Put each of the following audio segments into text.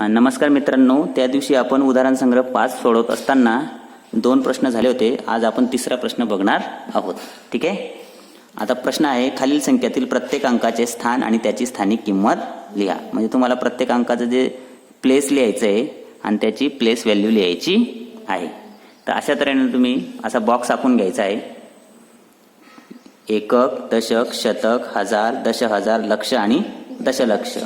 नमस्कार मित्रांनो. त्या दिवशी आपण उदाहरण संग्रह पाच सोडवत असताना दोन प्रश्न झाले होते. आज आपण तिसरा प्रश्न बघणार आहोत. ठीक आहे? आता प्रश्न आहे खालील संख्यातील प्रत्येक अंकाचे स्थान आणि त्याची स्थानिक किंमत लिहा. म्हणजे तुम्हाला प्रत्येक अंकाचं जे प्लेस लिहायचं आहे आणि त्याची प्लेस व्हॅल्यू लिहायची आहे. तर अशा तऱ्हेने तुम्ही असा बॉक्स आखून घ्यायचा आहे. एकक दशक शतक हजार दश हजार लक्ष आणि दशलक्ष.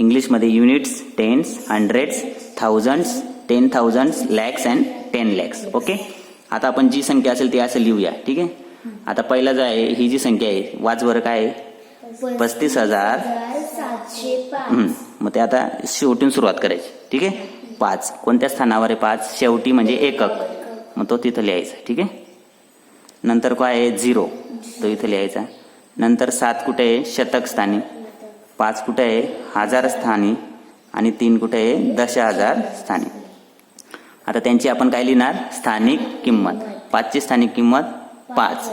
इंग्लिशमध्ये units tens hundreds thousands ten thousands lakhs and ten lakhs okay आता आपण जी संख्या असेल ती असं लिहूया. ठीक आहे? आता पहिला जो आहे ही जी संख्या आहे वाच बरं काय आहे? पस्तीस हजार. मग ते आता शेवटून सुरुवात करायची. ठीक आहे? पाच. कोणत्या स्थानावर आहे पाच? शेवटी म्हणजे एकक. मग तो तिथं लिहायचा. ठीक आहे? नंतर काय आहे? झिरो. तो इथं लिहायचा. नंतर सात कुठे आहे? शतक स्थानी. पाच कुठे आहे? हजार स्थानी आणि तीन कुठे आहे? दश हजार स्थानी आता त्यांची आपण काय लिहिणार? स्थानिक किंमत. पाचची स्थानिक किंमत पाच.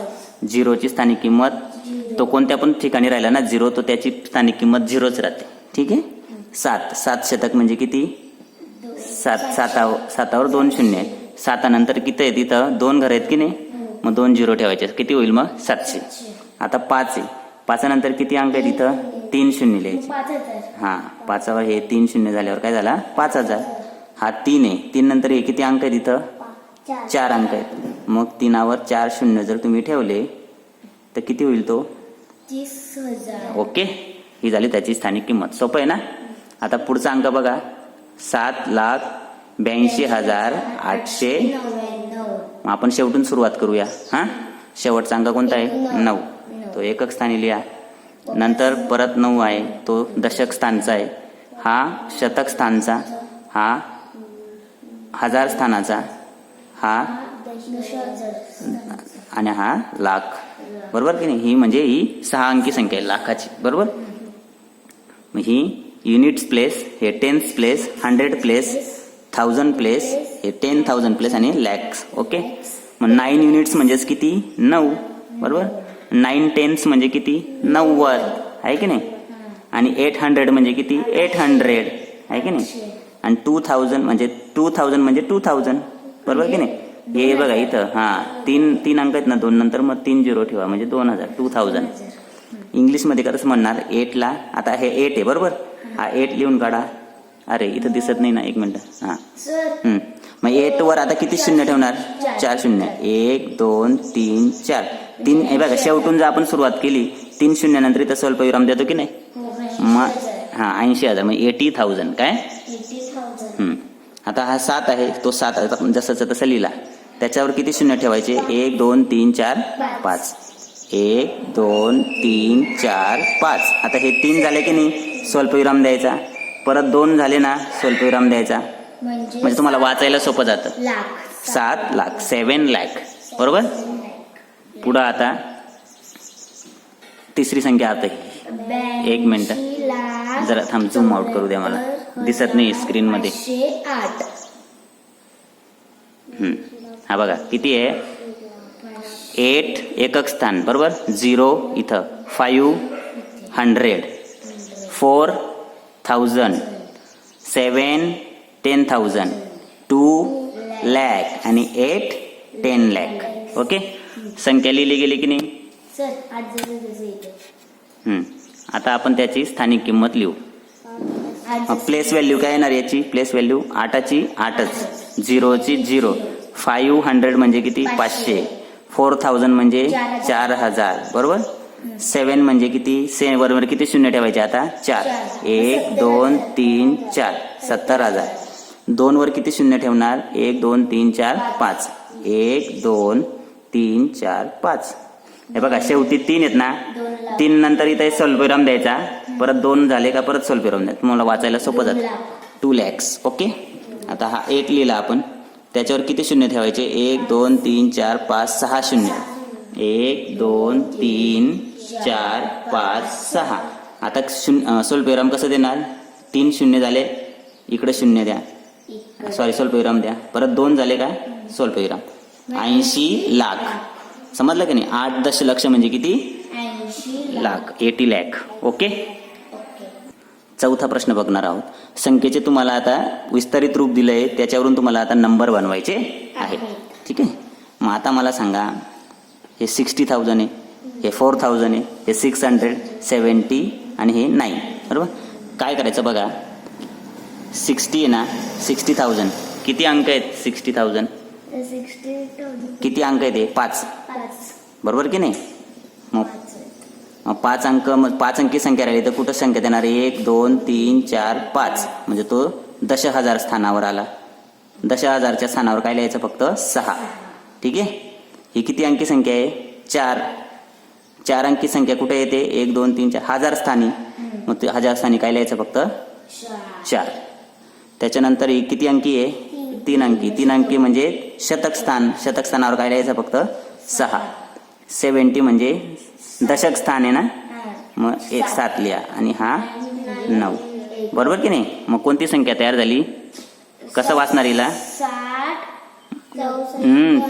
झिरोची स्थानिक किंमत तो कोणत्या पण ठिकाणी राहिला ना झिरो तो त्याची स्थानिक किंमत झिरोच राहते. ठीक आहे? सात. सात शतक म्हणजे किती? सात. सातावर सातावर दोन शून्य आहेत. सातानंतर किती आहे तिथं? दोन घर आहेत की नाही? मग दोन झिरो ठेवायचे. किती होईल मग? सातशे. आता पाच आहे. पाचानंतर किती अंक आहे तिथं तीन शून्य लिहायचे. हां पाचावर हे तीन शून्य झाल्यावर काय झाला? पाच हजार. हा तीन आहे. तीन नंतर हे किती अंक आहे तिथं चार चार अंक आहेत. मग तीनावर चार शून्य जर तुम्ही ठेवले तर किती होईल तो? ओके. ही झाली त्याची स्थानिक किंमत. सोपं आहे ना? आता पुढचा अंक बघा. सात लाख ब्याऐंशी हजार आठशे. आपण शेवटून सुरुवात करूया. हां? शेवटचा अंक कोणता आहे? नऊ. तो एकक स्थानी लिहा नंतर परत नऊ आहे. तो दशक स्थानचा आहे. हा शतक स्थानचा हा हजार स्थानाचा हा आणि हा लाख. बरोबर की नाही? ही म्हणजे ही सहा अंकी संख्या आहे लाखाची. बरोबर? मग ही युनिट्स प्लेस हे tens place hundred place thousand place हे टेन थाउजंड प्लेस आणि लॅक्स. ओके? मग नाईन युनिट्स म्हणजेच किती? नऊ. बरोबर? नाईन टेन्स म्हणजे किती? नव्वद. आहे की नाही? आणि एट हंड्रेड म्हणजे किती? Eight hundred. आहे की नाही? आणि टू थाउजंड म्हणजे टू थाउजंड म्हणजे टू थाउजंड. बरोबर की नाही? हे बघा इथं. हां तीन तीन अंक आहेत ना दोन. नंतर मग तीन झिरो ठेवा. म्हणजे दोन हजार. Two thousand. इंग्लिशमध्ये कसं म्हणणार एटला आता हे एट आहे बरोबर? हा एट लिहून काढा. अरे इथं दिसत नाही ना. एक मिनटं. हां. मग एट वर आता किती शून्य ठेवणार? चार शून्य. एक दोन तीन चार. तीन हे बघा शेवटून जर आपण सुरुवात केली तीन शून्य नंतर इथं स्वल्पविराम देतो की नाही? मग हां ऐंशी हजार मग एटी थाउजंड काय. आता हा सात आहे तो सात आपण जसंचा तसं लिहिला. त्याच्यावर किती शून्य ठेवायचे? एक दोन तीन चार पाच. एक दोन तीन चार पाच. आता हे तीन झाले की नाही? स्वल्पविराम द्यायचा. परत दोन झाले ना स्वल्पविराम द्यायचा. म्हणजे म्हणजे तुम्हाला वाचायला सोपं जातं. सात लाख सेवन लाख. बरोबर? पुढं आता तिसरी संख्या आता ही. एक मिनिट. जरा थांब झूम आउट करू द्या मला. दिसत नाही स्क्रीन मध्ये. पाचशे आठ. हम्म. हा बघा किती आहे? एट एकक स्थान बरोबर? झिरो इथं. Five hundred. Four thousand. Seven ten thousand. Two lakh. आणि एट टेन लॅक. ओके? संख्या लिहिली गेली की नाही? सर आठ जसं जसं येते. हम्म. आता आपण त्याची स्थानिक किंमत लिहू. आठ प्लेस व्हॅल्यू काय येणार याची? प्लेस व्हॅल्यू आठाची आठच. झिरोची झिरो. फाईव्ह हंड्रेड म्हणजे किती? पाचशे. फोर थाउजंड म्हणजे चार हजार. चार हजार. बरोबर? सेवन म्हणजे किती? से बरोबर किती शून्य ठेवायचे आता? चार. चार. एक दोन तीन चार. सत्तर हजार. दोन वर किती शून्य ठेवणार? एक दोन तीन चार पाच. एक दोन तीन चार पाच. हे बघा शेवटी तीन आहेत ना? तीन नंतर इथे स्वल्पविराम द्यायचा. परत दोन झाले का परत स्वल्पविराम द्यायचा. तुम्हाला वाचायला सोपं जातं. टू लॅक्स ओके आता हा एक लिहिला आपण. त्याच्यावर किती शून्य ठेवायचे? एक दोन तीन चार पाच सहा शून्य. एक दोन तीन चार पाच सहा. आता शून्य स्वल्पविराम कसं देणार? तीन शून्य झाले. इकडे शून्य द्या. सॉरी स्वल्पविराम द्या. परत दोन झाले का? स्वल्पविराम ऐंशी लाख. समजलं की नाही? आठ दशलक्ष म्हणजे किती? Lakh lakh. Eighty lakh okay? चौथा प्रश्न बघणार आहोत. संख्येचे तुम्हाला आता विस्तारित रूप दिलं आहे त्याच्यावरून तुम्हाला आता नंबर बनवायचे आहेत. ठीक आहे? मग आता मला सांगा हे सिक्स्टी थाउजंड आहे हे फोर थाउजंड आहे हे सिक्स हंड्रेड सेवन्टी आणि हे नाईन बरोबर? काय करायचं बघा? सिक्स्टी आहे ना? सिक्स्टी थाउजंड किती अंक आहेत? सिक्स्टी थाउजंड किती अंक हे? पाच. पाच. बरोबर की नाही? मग पाच अंक मग पाच अंकी संख्या राहिली तर कुठं संख्या देणार? एक दोन तीन चार पाच. म्हणजे तो दश हजार स्थानावर आला. दश हजारच्या स्थानावर काय लिहायचं? फक्त सहा. ठीक आहे? ही किती अंकी संख्या आहे? चार. चार अंकी संख्या कुठे येते? एक दोन तीन चार. हजार स्थानी. मग ते हजार स्थानी काय लिहायचं? फक्त चार. चार. त्याच्यानंतर ही किती अंकी आहे? तीन अंकी. तीन अंकी म्हणजे शतक स्थान शतक स्थानावर काय लिहायचं फक्त? सहा. सेवन्टी म्हणजे दशक स्थान आहे ना. मग एक सात लिहा. आणि हा नऊ. बरोबर की नाही? मग कोणती संख्या तयार झाली? कसं वाचणार हिला?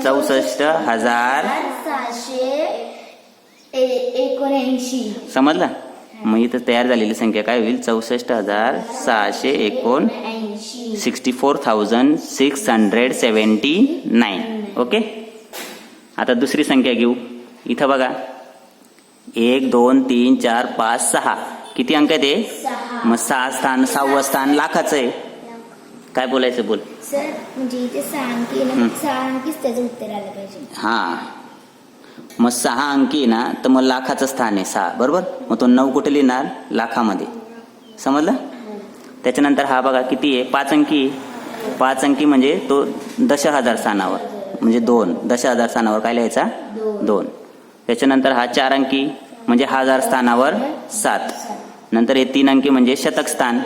चौसष्ट हजार एकोणऐंशी. समजलं? मग इथं तयार झालेली संख्या काय होईल? चौसष्ट हजार सहाशे एकोण sixty four thousand six hundred seventy nine okay आता दुसरी संख्या घेऊ. इथं बघा. एक दोन तीन चार पाच सहा. किती अंक आहे ते मग सहा स्थान सहावं स्थान लाखाचं आहे. काय बोलायचं बोल? सर म्हणजे इथे सहा अंकी. सहा अंकीच त्याचं उत्तर आलं पाहिजे. हा. मग सहा अंकी ना तर मग लाखाचं स्थान आहे सहा. बरोबर? मग तो नऊ कुठे लिहिणार? लाखामध्ये. समजलं? त्याच्यानंतर हा बघा किती आहे? पाच अंकी. पाच अंकी म्हणजे तो दश हजार स्थानावर. म्हणजे दोन. दश हजार स्थानावर काय लिहायचा? दोन. त्याच्यानंतर हा चार अंकी म्हणजे हजार स्थानावर सात. नंतर हे तीन अंकी म्हणजे शतक स्थान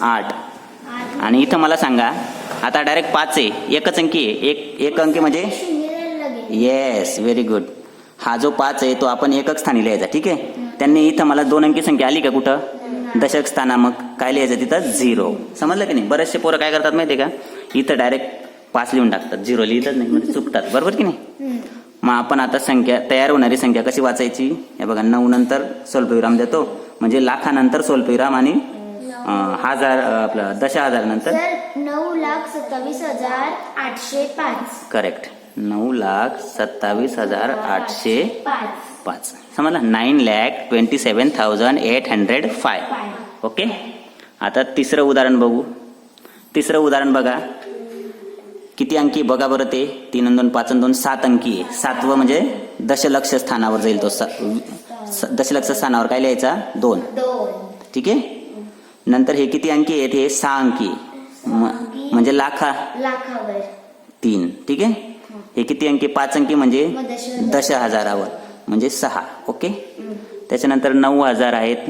आठ. आणि इथं मला सांगा आता डायरेक्ट पाच आहे. एकच अंकी आहे. एक एक अंकी म्हणजे येस व्हेरी गुड हा जो पाच आहे तो आपण एकक स्थानी लिहायचा ठीक आहे? त्यांनी इथं मला दोन अंकी संख्या आली का कुठं? दशक स्थाना मग. काय लिहायचं तिथं? झिरो. समजलं की नाही? बरेचसे पोरं काय करतात माहिती आहे का? इथं डायरेक्ट पाच लिहून टाकतात. झिरो लिहितच नाही म्हणजे चुकतात. बरोबर की नाही. मग आपण आता संख्या तयार होणारी संख्या कशी वाचायची? हे बघा नऊ नंतर स्वल्पविराम देतो. म्हणजे लाखानंतर स्वल्पविराम आणि हजार आपलं दश हजार नंतर नऊ लाख सत्तावीस हजार आठशे पाच. करेक्ट नऊ लाख सत्तावीस हजार आठशे पाच. समजलं? Nine lakh twenty seven thousand eight hundred five okay आता तिसरं उदाहरण बघू. तिसरं उदाहरण बघा. किती अंकी? बघा बरं ते. तीन दोन पाच दोन सात अंकी आहे. सातवं म्हणजे दशलक्ष स्थानावर जाईल तो दशलक्ष स्थानावर. काय लिहायचा? दोन. ठीक आहे? नंतर हे किती अंकी आहेत? हे सहा अंकी. म- म्हणजे लाखा. तीन. ठीक आहे? हे किती अंकी? पाच अंकी म्हणजे दश हजारावर म्हणजे सहा ओके? त्याच्यानंतर नऊ हजार आहेत.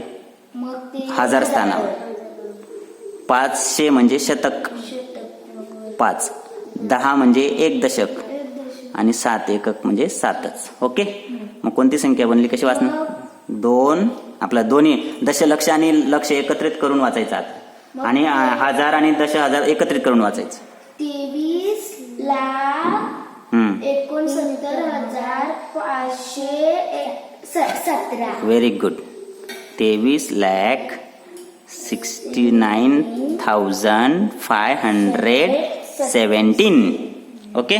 हजार स्थानावर. पाचशे म्हणजे शतक. पाच. दहा म्हणजे एक दशक. आणि सात एकक म्हणजे सातच ओके? मग कोणती संख्या बनली? कशी वाचणार दोन. आपला दोन्ही दशलक्ष आणि लक्ष एकत्रित करून वाचायचं. आणि हजार आणि दश हजार एकत्रित करून वाचायचं. तेवीस लाख हम्म एकोणसत्तर हजार पाचशे सतरा. व्हेरी गुड तेवीस lakh sixty nine thousand five hundred seventeen okay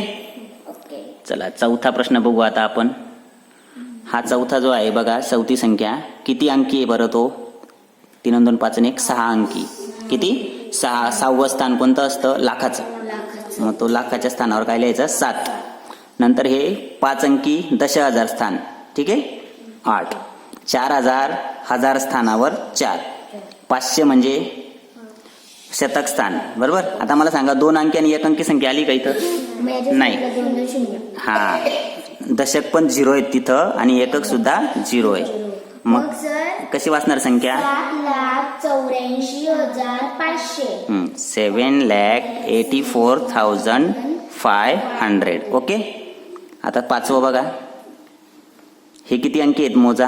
चला चौथा प्रश्न बघू आता आपण. हा चौथा जो आहे बघा चौथी संख्या. किती अंकी आहे बरं तो? तीन दोन पाच आणि एक सहा अंकी. किती? सहा. सहावं स्थान कोणतं असतं? लाखाचं. लाखाचं. मग तो लाखाच्या स्थानावर काय लिहायचं? सात. नंतर हे पाच अंकी दश हजार स्थान. ठीक आहे? आठ. चार हजार हजार स्थानावर चार. पाचशे म्हणजे शतक स्थान. बरोबर? आता मला सांगा दोन अंकी आणि एक अंकी संख्या आली का इथं? नाही. हा. दशक पण झिरो आहेत तिथं आणि एकक सुद्धा झिरो आहे. मग कशी वाचणार संख्या? सात लाख चौऱ्याऐंशी हजार पाचशे. Seven lakh eighty four thousand five hundred. Okay? आता पाचवं बघा. हे किती अंकी आहेत मोजा?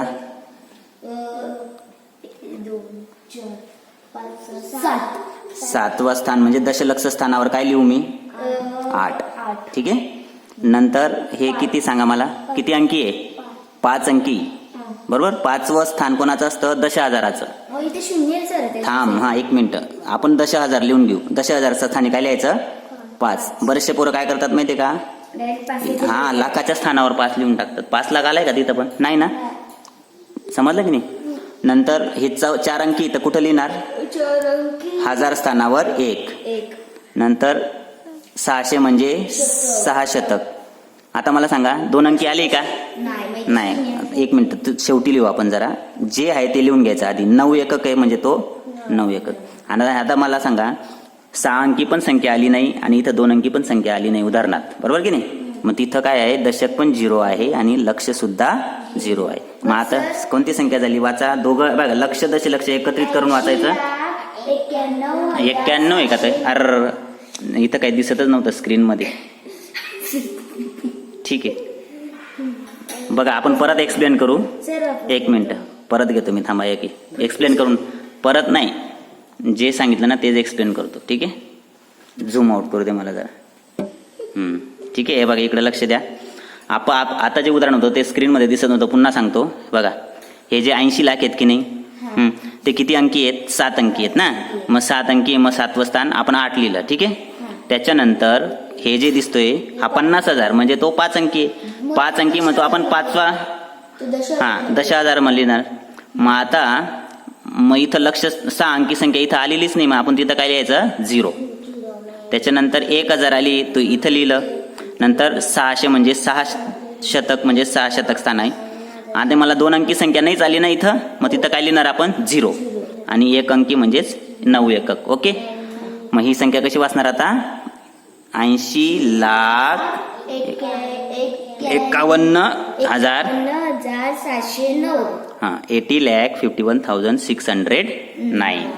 सात सातवं स्थान म्हणजे दशलक्ष स्थानावर काय लिहू मी? आठ. ठीक आहे? नंतर हे किती सांगा मला? किती अंकी आहे? पाच अंकी. बरोबर? पाचवं स्थान कोणाचं असतं? दश हजाराचं थांब हा एक मिनिट. आपण दश हजार लिहून घेऊ. दश हजारचं स्थानी काय लिहायचं? पाच. बरेचसे पोरं काय करतात माहितीये का? हा लाखाच्या स्थानावर पाच लिहून टाकतात. पाच लाख आलाय का तिथं पण? नाही ना? समजलं की नाही? नंतर हे चौ चार अंकी इथं कुठं लिहिणार? हजार स्थानावर एक. एक. नंतर सहाशे म्हणजे सहा शतक. आता मला सांगा दोन अंकी आले का? नाही एक मिनिट तू शेवटी लिहू आपण जरा. जे आहे ते लिहून घ्यायचं आधी. नऊ एकक आहे म्हणजे तो नऊ एकक. आणि आता मला सांगा सहा अंकी पण संख्या आली नाही आणि इथं दोन अंकी पण संख्या आली नाही उदाहरणार्थ बरोबर की नाही? मग तिथं काय आहे? दशक पण झिरो आहे आणि लक्ष सुद्धा झिरो आहे. मग आता कोणती संख्या झाली? वाचा. दोघं बघा लक्ष दशलक्ष एकत्रित करून वाचायचं. एक्क्याण्णव आहे का ते? अर इथं काही दिसतच नव्हतं स्क्रीनमध्ये. ठीक आहे. बघा आपण परत एक्सप्लेन करू. एक मिनिट. परत घेतो मी थांबा एक एक्सप्लेन करून. परत नाही. जे सांगितलं ना तेच एक्सप्लेन करतो ठीक आहे? झूम आउट करू दे मला जरा. ठीक आहे? हे बघा इकडे लक्ष द्या. आप आप- आता जे उदाहरण होतं ते स्क्रीनमध्ये दिसत नव्हतं पुन्हा सांगतो. बघा हे जे ऐंशी लाख आहेत की नाही? ते किती अंकी आहेत? सात अंकी आहेत ना? मग सात अंकी मग सातवं स्थान आपण आठ लिहिलं ठीक आहे? त्याच्यानंतर हे जे दिसतोय हा पन्नास हजार म्हणजे तो पाच अंकी. पाच अंकी म्हणतो आपण पाचवा हा दश हजार म्हणली ना मग आता मग इथं लक्ष सहा अंकी संख्या इथं आलेलीच नाही मग आपण तिथं काय लिहायचं? झिरो. त्याच्यानंतर एक हजार आली तो इथं लिहिलं. नंतर सहाशे म्हणजे सहा शतक म्हणजे सहा शतक स्थान आहे. आणि मला दोन अंकी संख्या नाहीच आली ना इथं मग तिथं काय लिहिणार आपण? झिरो. आणि एक अंकी म्हणजेच नऊ एकक ओके? मग ही संख्या कशी वाचणार आता? ऐंशी लाख एक एक एकावन्न हजार हजार सातशे नऊ. हां eighty lakh fifty one thousand six hundred nine